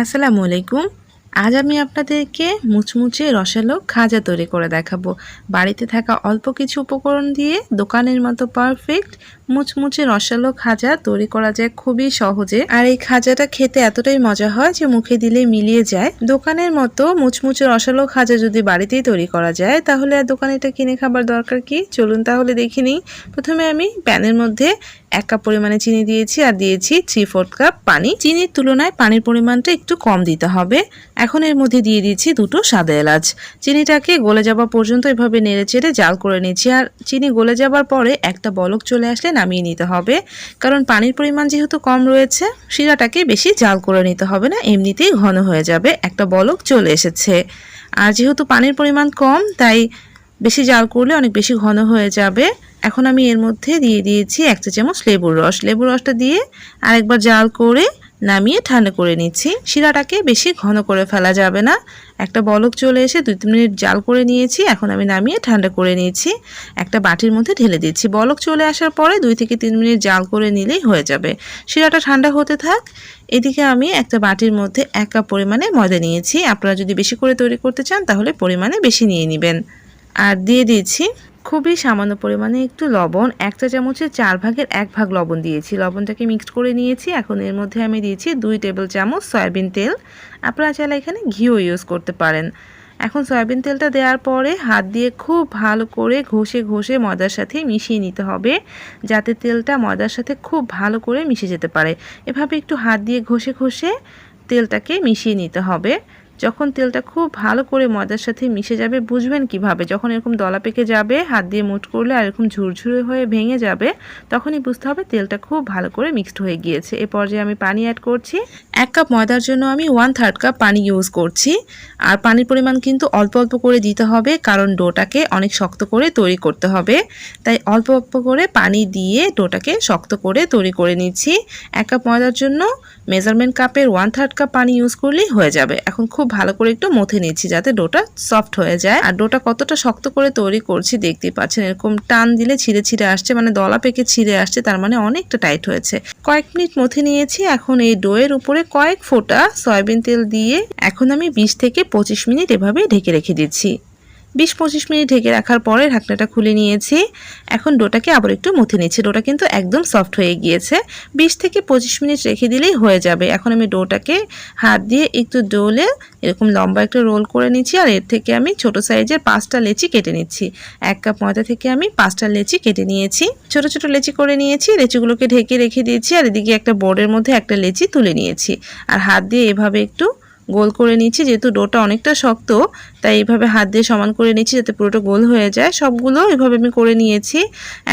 আসসালামু আলাইকুম। আজ আমি আপনাদেরকে মুচমুচে রসালো খাজা তৈরি করে দেখাবো। বাড়িতে থাকা অল্প কিছু উপকরণ দিয়ে দোকানের মতো পারফেক্ট মুচমুচে রসালো খাজা তৈরি করা যায় খুবই সহজে। আর এই খাজাটা খেতে এতটাই মজা হয় যে মুখে দিলে মিলিয়ে যায়। দোকানের মতো মুচমুচে রসালো খাজা যদি বাড়িতেই তৈরি করা যায়, তাহলে আর দোকানে এটা কিনে খাবার দরকার কি? চলুন তাহলে দেখে নিই। প্রথমে আমি প্যানের মধ্যে এক কাপ পরিমাণে চিনি দিয়েছি আর দিয়েছি থ্রি ফোর্থ কাপ পানি। চিনির তুলনায় পানির পরিমাণটা একটু কম দিতে হবে। এখন এর মধ্যে দিয়ে দিয়েছি দুটো সাদা এলাচ। চিনিটাকে গলে যাওয়া পর্যন্ত এভাবে নেড়ে চেড়ে জাল করে নিচ্ছি। আর চিনি গলে যাবার পরে একটা বলক চলে আসলে নামিয়ে নিতে হবে। কারণ পানির পরিমাণ যেহেতু কম রয়েছে, শিরাটাকে বেশি জাল করে নিতে হবে না, এমনিতেই ঘন হয়ে যাবে। একটা বলক চলে এসেছে। আর যেহেতু পানির পরিমাণ কম, তাই বেশি জাল করলে অনেক বেশি ঘন হয়ে যাবে। এখন আমি এর মধ্যে দিয়ে দিয়েছি এক চা চামচ লেবুর রস। লেবুর রসটা দিয়ে আরেকবার জাল করে নামিয়ে ঠান্ডা করে নিচ্ছি। শিরাটাকে বেশি ঘন করে ফেলা যাবে না। একটা বলক চলে এসে দুই তিন মিনিট জাল করে নিয়েছি। এখন আমি নামিয়ে ঠান্ডা করে নিয়েছি। একটা বাটির মধ্যে ঢেলে দিচ্ছি। বলক চলে আসার পরে দুই থেকে তিন মিনিট জাল করে নিলেই হয়ে যাবে। শিরাটা ঠান্ডা হতে থাক। এদিকে আমি একটা বাটির মধ্যে এক কাপ পরিমাণে ময়দা নিয়েছি। আপনারা যদি বেশি করে তৈরি করতে চান, তাহলে পরিমাণে বেশি নিয়ে নেবেন। আর দিয়ে দিয়েছি খুবই সামান্য পরিমাণে একটু লবণ এক চা চামচের চার ভাগের এক ভাগ লবণ দিয়েছি। লবণটাকে মিক্সড করে নিয়েছি। এখন এর মধ্যে আমি দিয়েছি দুই টেবিল চামচ সয়াবিন তেল। আপনারা চাইলে এখানে ঘিও ইউজ করতে পারেন। এখন সয়াবিন তেলটা দেওয়ার পরে হাত দিয়ে খুব ভালো করে ঘষে ঘষে ময়দার সাথে মিশিয়ে নিতে হবে, যাতে তেলটা ময়দার সাথে খুব ভালো করে মিশে যেতে পারে। এভাবে একটু হাত দিয়ে ঘষে ঘষে তেলটাকে মিশিয়ে নিতে হবে। যখন তেলটা খুব ভালো করে ময়দার সাথে মিশে যাবে, বুঝবেন কীভাবে? যখন এরকম দলা পেকে যাবে, হাত দিয়ে মুঠ করলে আর এরকম ঝুরঝুরে হয়ে ভেঙে যাবে, তখনই বুঝতে হবে তেলটা খুব ভালো করে মিক্সড হয়ে গিয়েছে। এ পর্যায়ে আমি পানি অ্যাড করছি। এক কাপ ময়দার জন্য আমি ওয়ান থার্ড কাপ পানি ইউজ করছি। আর পানির পরিমাণ কিন্তু অল্প অল্প করে দিতে হবে, কারণ ডোটাকে অনেক শক্ত করে তৈরি করতে হবে। তাই অল্প অল্প করে পানি দিয়ে ডোটাকে শক্ত করে তৈরি করে নিচ্ছি। এক কাপ ময়দার জন্য মেজারমেন্ট কাপের ওয়ান থার্ড কাপ পানি ইউজ করলেই হয়ে যাবে। এখন খুব ভালো করে একটু মথে নিচ্ছি যাতে ডোটা সফট হয়ে যায়। আর ডোটা কতটা শক্ত করে তৈরি করছি, দেখতেই পাচ্ছেন, এরকম টান দিলে ছিঁড়ে ছিঁড়ে আসছে মানে দলা পেকে ছিঁড়ে আসছে, তার মানে অনেকটা টাইট হয়েছে। কয়েক মিনিট মথে নিয়েছি, এখন এই ডোয়ের উপরে কয়েক ফোঁটা সয়াবিন তেল দিয়ে এখন আমি বিশ থেকে পঁচিশ মিনিট এভাবে ঢেকে রেখে দিচ্ছি। বিশ পঁচিশ মিনিট ঢেকে রাখার পরে ঢাকনাটা খুলে নিয়েছি। এখন ডোটাকে আবার একটু মুথে নিচ্ছি। ডোটা কিন্তু একদম সফট হয়ে গিয়েছে। বিশ থেকে পঁচিশ মিনিট রেখে দিলেই হয়ে যাবে। এখন আমি ডোটাকে হাত দিয়ে একটু ডোলে এরকম লম্বা একটা রোল করে নিচ্ছি আর এর থেকে আমি ছোট সাইজের পাঁচটা লেচি কেটে নিচ্ছি। এক কাপ ময়দা থেকে আমি পাঁচটা লেচি কেটে নিয়েছি। ছোট ছোট লেচি করে নিয়েছি, লেচিগুলোকে ঢেকে রেখে দিয়েছি আর এদিকে একটা বোর্ডের মধ্যে একটা লেচি তুলে নিয়েছি। আর হাত দিয়ে এভাবে একটু গোল করে নিচ্ছি, যেহেতু ডোটা অনেকটা শক্ত, তাই এইভাবে হাত দিয়ে সমান করে নিচ্ছি যাতে পুরোটা গোল হয়ে যায়। সবগুলো এভাবে আমি করে নিয়েছি।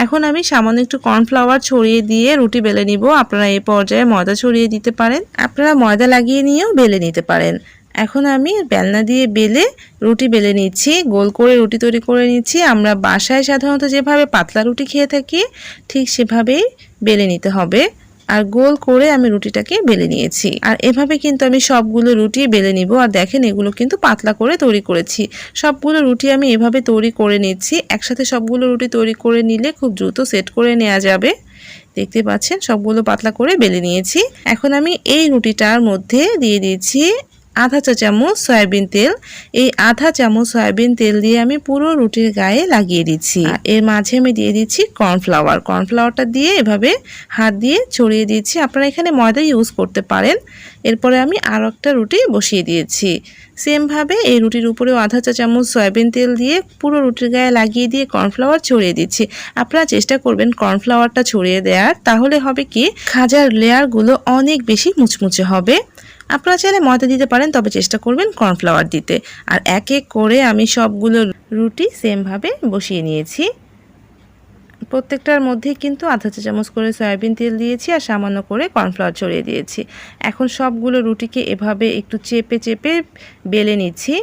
এখন আমি সামান্য একটু কর্নফ্লাওয়ার ছড়িয়ে দিয়ে রুটি বেলে নিব। আপনারা এই পর্যায়ে ময়দা ছড়িয়ে দিতে পারেন। আপনারা ময়দা লাগিয়ে নিয়েও বেলে নিতে পারেন। এখন আমি বেলনা দিয়ে বেলে রুটি বেলে নিচ্ছি, গোল করে রুটি তৈরি করে নিচ্ছি। আমরা বাসায় সাধারণত যেভাবে পাতলা রুটি খেয়ে থাকি, ঠিক সেভাবেই বেলে নিতে হবে। আর গোল করে আমি রুটিটাকে বেলে নিয়েছি। আর এভাবে কিন্তু আমি সবগুলো রুটি বেলে নিব। আর দেখেন, এগুলো কিন্তু পাতলা করে তৈরি করেছি। সবগুলো রুটি আমি এভাবে তৈরি করে নিচ্ছি। একসাথে সবগুলো রুটি তৈরি করে নিলে খুব দ্রুত সেট করে নেওয়া যাবে। দেখতে পাচ্ছেন, সবগুলো পাতলা করে বেলে নিয়েছি। এখন আমি এই রুটিটার মধ্যে দিয়ে দিয়েছি আধা চা চামচ সয়াবিন তেল। এই আধা চামচ সয়াবিন তেল দিয়ে আমি পুরো রুটির গায়ে লাগিয়ে দিচ্ছি। এর মাঝে আমি দিয়ে দিচ্ছি কর্নফ্লাওয়ার। কর্নফ্লাওয়ারটা দিয়ে এভাবে হাত দিয়ে ছড়িয়ে দিচ্ছি। আপনারা এখানে ময়দা ইউজ করতে পারেন। এরপরে আমি আরও একটা রুটি বসিয়ে দিয়েছি। সেমভাবে এই রুটির উপরেও আধা চা চামচ সয়াবিন তেল দিয়ে পুরো রুটির গায়ে লাগিয়ে দিয়ে কর্নফ্লাওয়ার ছড়িয়ে দিচ্ছি। আপনারা চেষ্টা করবেন কর্নফ্লাওয়ারটা ছড়িয়ে দেওয়ার তাহলে হবে কি খাজার লেয়ারগুলো অনেক বেশি মুচমুচে হবে। আপনারা চাইলে ময়দা দিতে পারেন, তবে চেষ্টা করবেন কর্নফ্লাওয়ার দিতে। আর এক এক করে আমি সবগুলো রুটি সেমভাবে বসিয়ে নিয়েছি। প্রত্যেকটার মধ্যে কিন্তু আধা চা চামচ করে সয়াবিন তেল দিয়েছি আর সামান্য করে কর্নফ্লাওয়ার ছড়িয়ে দিয়েছি। এখন সবগুলো রুটিকে এভাবে একটু চেপে চেপে বেলে নিচ্ছি।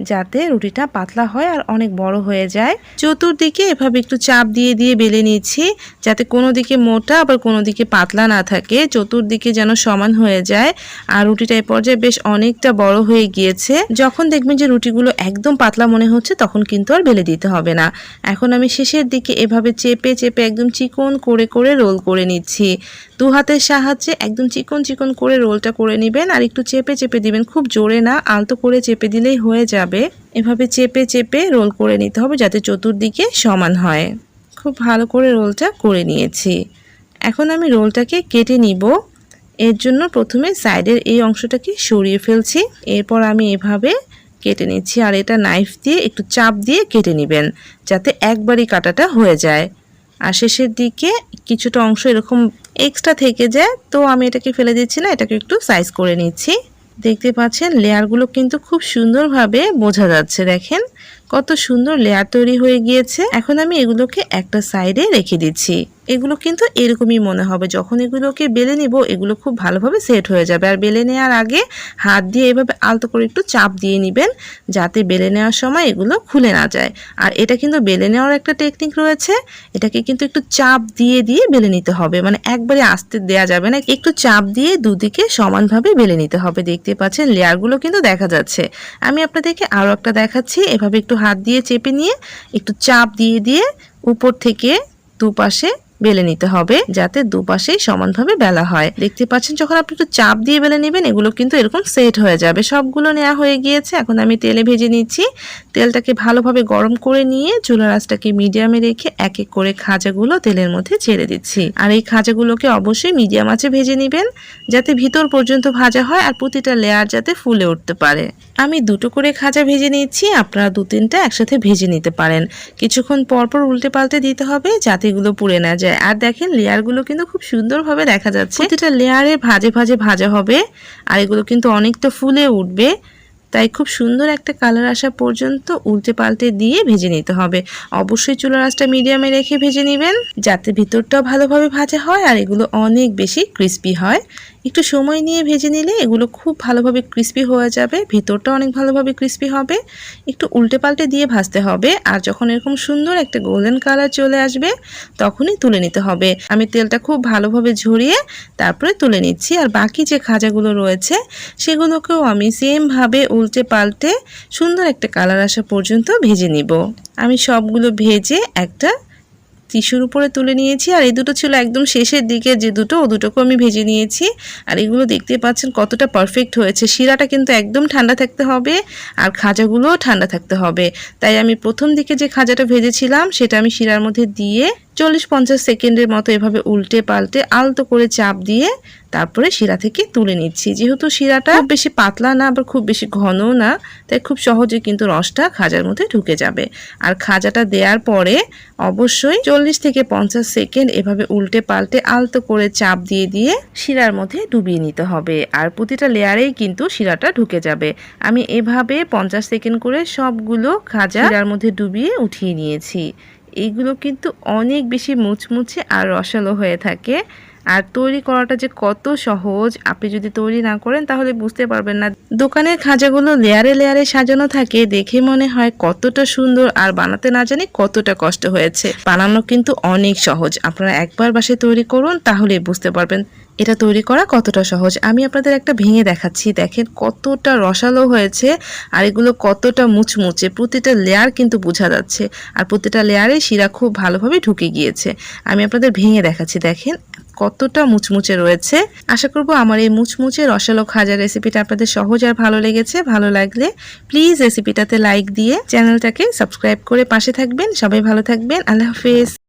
যাতে রুটিটা পাতলা হয় আর অনেক বড় হয়ে যায়। চতুর্দিকে এভাবে একটু চাপ দিয়ে দিয়ে বেলে নিচ্ছি যাতে কোনো দিকে মোটা আবার কোনো দিকে পাতলা না থাকে। চতুর্দিকে যেন সমান হয়ে যায়। আর রুটিটা এই পর্যায়ে বেশ অনেকটা বড় হয়ে গিয়েছে। যখন দেখবেন যে রুটিগুলো একদম পাতলা মনে হচ্ছে, তখন কিন্তু আর বেলে দিতে হবে না। এখন আমি শেষের দিকে এভাবে চেপে চেপে একদম চিকন করে করে রোল করে নিচ্ছি। দু হাতের সাহায্যে একদম চিকন চিকন করে রোলটা করে নেবেন। আর একটু চেপে চেপে দিবেন। খুব জোরে না, আলতো করে চেপে দিলেই হয়ে যাবে, এভাবে চেপে চেপে রোল করে নিতে হবে যাতে চতুর্দিকে সমান হয়। খুব ভালো করে রোলটা করে নিয়েছি। এখন আমি রোলটাকে কেটে নিব। এর জন্য প্রথমে সাইডের এই অংশটাকে সরিয়ে ফেলছি। এরপর আমি এভাবে কেটে নিচ্ছি আর এটা নাইফ দিয়ে একটু চাপ দিয়ে কেটে নেবেন যাতে একবারই কাটাটা হয়ে যায়। আর শেষের দিকে কিছুটা অংশ এরকম এক্সট্রা থেকে যায়, তো আমি এটাকে ফেলে দিচ্ছি না, এটাকে একটু সাইজ করে নিচ্ছি। দেখতে পাচ্ছেন, লেয়ারগুলো কিন্তু খুব সুন্দরভাবে বোঝা যাচ্ছে, দেখেন। কত সুন্দর লেয়ার তৈরি হয়ে গিয়েছে। এখন আমি এগুলোকে একটা সাইডে রেখে দিচ্ছি। এগুলো কিন্তু এরকমই মনে হবে। যখন এগুলোকে বেলে নিব, এগুলো খুব ভালোভাবে সেট হয়ে যাবে। আর বেলে নেওয়ার আগে হাত দিয়ে এভাবে আলতো করে একটু চাপ দিয়ে নেবেন, যাতে বেলে নেওয়ার সময় এগুলো খুলে না যায়। আর এটা কিন্তু বেলে নেওয়ার একটা টেকনিক রয়েছে। এটাকে কিন্তু একটু চাপ দিয়ে দিয়ে বেলে নিতে হবে। মানে একবারে আস্তে দেয়া যাবে না, একটু চাপ দিয়ে দুদিকে সমানভাবে বেলে নিতে হবে। দেখতে পাচ্ছেন, লেয়ারগুলো কিন্তু দেখা যাচ্ছে। আমি আপনাদেরকে আরও একটা দেখাচ্ছি। এভাবে একটু হাত দিয়ে চেপে নিয়ে, একটু চাপ দিয়ে দিয়ে উপর থেকে দুপাশে বেলে নিতে হবে যাতে দুপাশেই সমানভাবে বেলা হয়। দেখতে পাচ্ছেন, যখন আপনি একটু চাপ দিয়ে বেলে নেবেন, এগুলো কিন্তু এরকম সেট হয়ে যাবে। সবগুলো নেওয়া হয়ে গিয়েছে। এখন আমি তেলে ভেজে নিচ্ছি। তেলটাকে ভালোভাবে গরম করে নিয়ে চুলা রাসটাকে মিডিয়ামে রেখে এক এক করে খাজাগুলো তেলের মধ্যে ছেড়ে দিচ্ছি। আর এই খাজাগুলোকে অবশ্যই মিডিয়াম আঁচে ভেজে নেবেন, যাতে ভিতর পর্যন্ত ভাজা হয় আর প্রতিটা লেয়ার যাতে ফুলে উঠতে পারে। আমি দুটো করে খাজা ভেজে নিচ্ছি। আপনারা দু তিনটা একসাথে ভেজে নিতে পারেন। কিছুক্ষণ পরপর উল্টে পাল্টে দিতে হবে যাতে এগুলো পুড়ে না যায়। আর দেখেন লেয়ারগুলো কিন্তু খুব সুন্দরভাবে দেখা যাচ্ছে। প্রতিটা লেয়ারে ভাজে ভাজে ভাজা হবে আর এগুলো কিন্তু অনেকটা ফুলে উঠবে। তাই খুব সুন্দর একটা কালার আসা পর্যন্ত উল্টে পাল্টে দিয়ে ভেজে নিতে হবে। অবশ্যই চুলার আঁচটা মিডিয়ামে রেখে ভেজে নেবেন। যাতে ভিতরটাও ভালোভাবে ভাজা হয় আর এগুলো অনেক বেশি ক্রিস্পি হয়। একটু সময় নিয়ে ভেজে নিলে এগুলো খুব ভালোভাবে ক্রিস্পি হয়ে যাবে, ভিতরটা অনেক ভালোভাবে ক্রিস্পি হবে, একটু উল্টে পাল্টে দিয়ে ভাজতে হবে, আর যখন এরকম সুন্দর একটা গোল্ডেন কালার চলে আসবে, তখনই তুলে নিতে হবে। আমি তেলটা খুব ভালোভাবে ঝরিয়ে তারপরে তুলে নিচ্ছি, আর বাকি যে খাজাগুলো রয়েছে, সেগুলোকেও আমি সেমভাবে উল্টে পাল্টে সুন্দর একটা কালার আসা পর্যন্ত ভেজে নিব। আমি সবগুলো ভেজে একটা টিস্যুর উপরে তুলে নিয়েছি আর এই দুটো ছিল একদম শেষের দিকে যে দুটো, ও দুটোকে আমি ভেজে নিয়েছি। আর এগুলো দেখতে পাচ্ছেন কতটা পারফেক্ট হয়েছে। শিরাটা কিন্তু একদম ঠান্ডা থাকতে হবে আর খাজাগুলোও ঠান্ডা থাকতে হবে। তাই আমি প্রথম দিকে যে খাজাটা ভেজেছিলাম, সেটা আমি শিরার মধ্যে দিয়ে চল্লিশ পঞ্চাশ সেকেন্ডের মতো এভাবে উল্টে পাল্টে আলতো করে চাপ দিয়ে তারপরে শিরা থেকে তুলে নিচ্ছি। যেহেতু শিরাটা খুব বেশি পাতলা না, আবার খুব বেশি ঘন না, তাই খুব সহজে কিন্তু রসটা খাজার মধ্যে ঢুকে যাবে। আর খাজাটা দেওয়ার পরে অবশ্যই চল্লিশ থেকে পঞ্চাশ সেকেন্ড এভাবে উল্টে পাল্টে আলতো করে চাপ দিয়ে দিয়ে শিরার মধ্যে ডুবিয়ে নিতে হবে। আর প্রতিটা লেয়ারেই কিন্তু শিরাটা ঢুকে যাবে। আমি এভাবে পঞ্চাশ সেকেন্ড করে সবগুলো খাজা শিরার মধ্যে ডুবিয়ে উঠিয়ে নিয়েছি। এইগুলো কিন্তু অনেক বেশি মুচমুচে আর রসালো হয়ে থাকে। আর তৈরি করাটা যে কত সহজ, আপনি যদি তৈরি না করেন তাহলে বুঝতে পারবেন না। দোকানের খাজাগুলো লেয়ারে লেয়ারে সাজানো থাকে, দেখে মনে হয় কতটা সুন্দর আর বানাতে না জানি কতটা কষ্ট হয়েছে। বানানো কিন্তু অনেক সহজ, আপনারা একবার বাসে তৈরি করুন তাহলে বুঝতে পারবেন এটা তৈরি করা কতটা সহজ। আমি আপনাদের একটা ভেঙে দেখাচ্ছি, দেখেন কতটা রসালো হয়েছে আর এগুলো কতটা মুচমুচে, প্রতিটা লেয়ার কিন্তু বোঝা যাচ্ছে। আর প্রতিটা লেয়ারে শিরা খুব ভালোভাবে ঢুকে গিয়েছে। আমি আপনাদের ভেঙে দেখাচ্ছি, দেখেন কতটা মুচমুচে রয়েছে। আশা করব আমার এই মুচমুচে রসালো খাজা রেসিপিটা আপনাদের সহজ আর ভালো লেগেছে। ভালো লাগলে প্লিজ রেসিপিটাতে লাইক দিয়ে চ্যানেলটাকে সাবস্ক্রাইব করে পাশে থাকবেন। সবাই ভালো থাকবেন। আল্লাহ হাফেজ।